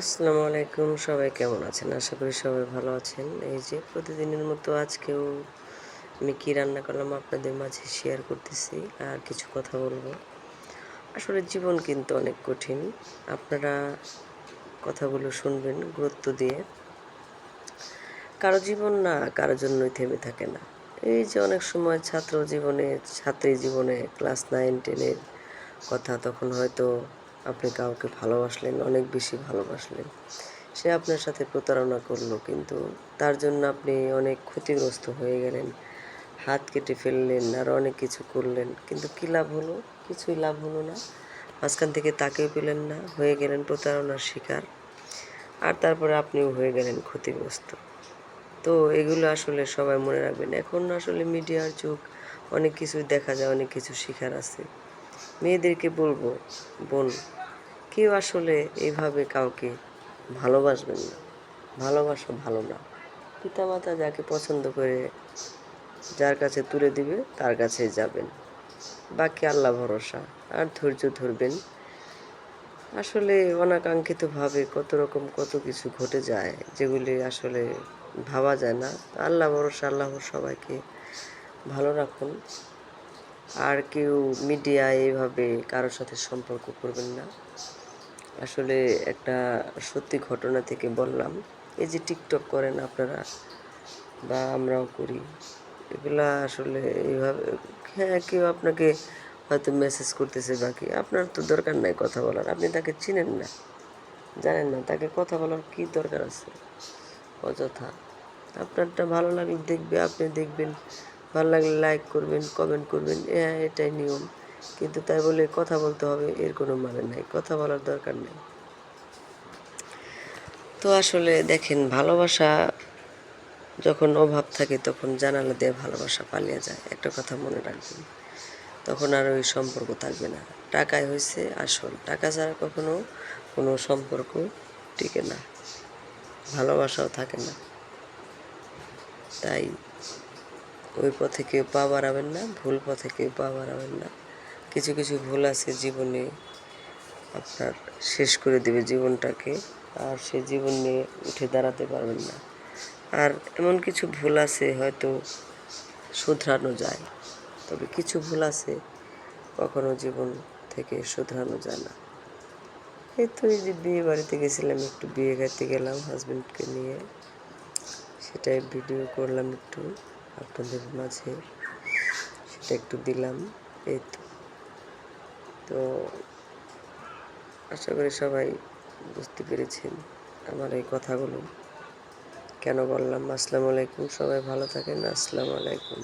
আসসালামু আলাইকুম, সবাই কেমন আছেন? আশা করি সবাই ভালো আছেন। এই যে প্রতিদিনের মতো আজকেও আমি কী রান্না করলাম আপনাদের মাঝে শেয়ার করতেছি, আর কিছু কথা বলব। আসলে জীবন কিন্তু অনেক কঠিন। আপনারা কথাগুলো শুনবেন গুরুত্ব দিয়ে। কারও জীবন না, কারও জন্যই থেমে থাকে না। এই যে অনেক সময় ছাত্র জীবনে, ছাত্রী জীবনে ক্লাস নাইন টেনের কথা তখন হয়তো আপনি কাউকে ভালোবাসলেন, অনেক বেশি ভালোবাসলেন। সে আপনার সাথে প্রতারণা করল, কিন্তু তার জন্য আপনি অনেক ক্ষতিগ্রস্ত হয়ে গেলেন। হাত কেটে ফেললেন, আর অনেক কিছু করলেন, কিন্তু কী লাভ হলো? কিছুই লাভ হলো না। মাঝখান থেকে তাকেও পেলেন না, হয়ে গেলেন প্রতারণার শিকার, আর তারপরে আপনিও হয়ে গেলেন ক্ষতিগ্রস্ত। তো এগুলো আসলে সবাই মনে রাখবেন। এখন আসলে মিডিয়ার যুগ, অনেক কিছু দেখা যায়, অনেক কিছু শেখার আছে। মেয়েদেরকে বলব, বোন, কেউ আসলে এইভাবে কাউকে ভালোবাসবেন না। ভালোবাসা ভালো না। পিতামাতা যাকে পছন্দ করে যার কাছে তুলে দিবে, তার কাছে যাবেন। বাকি আল্লাহ ভরসা, আর ধৈর্য ধরবেন। আসলে অনাকাঙ্ক্ষিতভাবে কত রকম কত কিছু ঘটে যায়, যেগুলি আসলে ভাবা যায় না। আল্লাহ ভরসা, আল্লাহ সবাইকে ভালো রাখুন। আর কেউ মিডিয়ায় এইভাবে কারোর সাথে সম্পর্ক করবেন না। আসলে একটা সত্যি ঘটনা থেকে বললাম, এই যে টিকটক করেন আপনারা বা আমরাও করি, এগুলা আসলে এইভাবে হ্যাঁ কেউ আপনাকে হয়তো মেসেজ করতেছে বাকি আপনার তো দরকার নাই কথা বলার, আপনি তাকে চিনেন না, জানেন না, তাকে কথা বলার কী দরকার আছে? অযথা, আপনারটা ভালো লাগলে দেখবে, আপনি দেখবেন ভালো লাগলে লাইক করবেন কমেন্ট করবেন। হ্যাঁ এটাই নিয়ম। কিন্তু তাই বলে কথা বলতে হবে, এর কোনো মানে নাই। কথা বলার দরকার নেই। তো আসলে দেখেন, ভালোবাসা যখন অভাব থাকে, তখন জানালা দিয়ে ভালোবাসা পালিয়ে যায়। একটা কথা মনে রাখবেন, তখন আর ওই সম্পর্ক থাকবে না। টাকায় হয়েছে আসল। টাকা ছাড়া কখনো কোনো সম্পর্ক টিকে না। ভালোবাসাও থাকে না। তাই ওই পথে কেউ পা বাড়াবেন না, ভুল পথে কেউ পা বাড়াবেন না। কিছু কিছু ভুল আছে জীবনে, আপনার শেষ করে দেবে জীবনটাকে, আর সে জীবন নিয়ে উঠে দাঁড়াতে পারবেন না। আর এমন কিছু ভুল আছে হয়তো শুধরানো যায়, তবে কিছু ভুল আছে কখনো জীবন থেকে শুধরানো যায় না। এই তো এই যে বিয়ে বাড়িতে গেছিলাম, একটু বিয়ে খাইতে গেলাম হাজব্যান্ডকে নিয়ে। সেটাই ভিডিও করলাম একটু। আপনাদের মাঝে সেটা একটু দিলাম, এই তো। তো আশা করি সবাই বুঝতে পেরেছেন আমার এই কথাগুলো। কেন বললাম? আসসালামু আলাইকুম, সবাই ভালো থাকেন, আসসালামু আলাইকুম।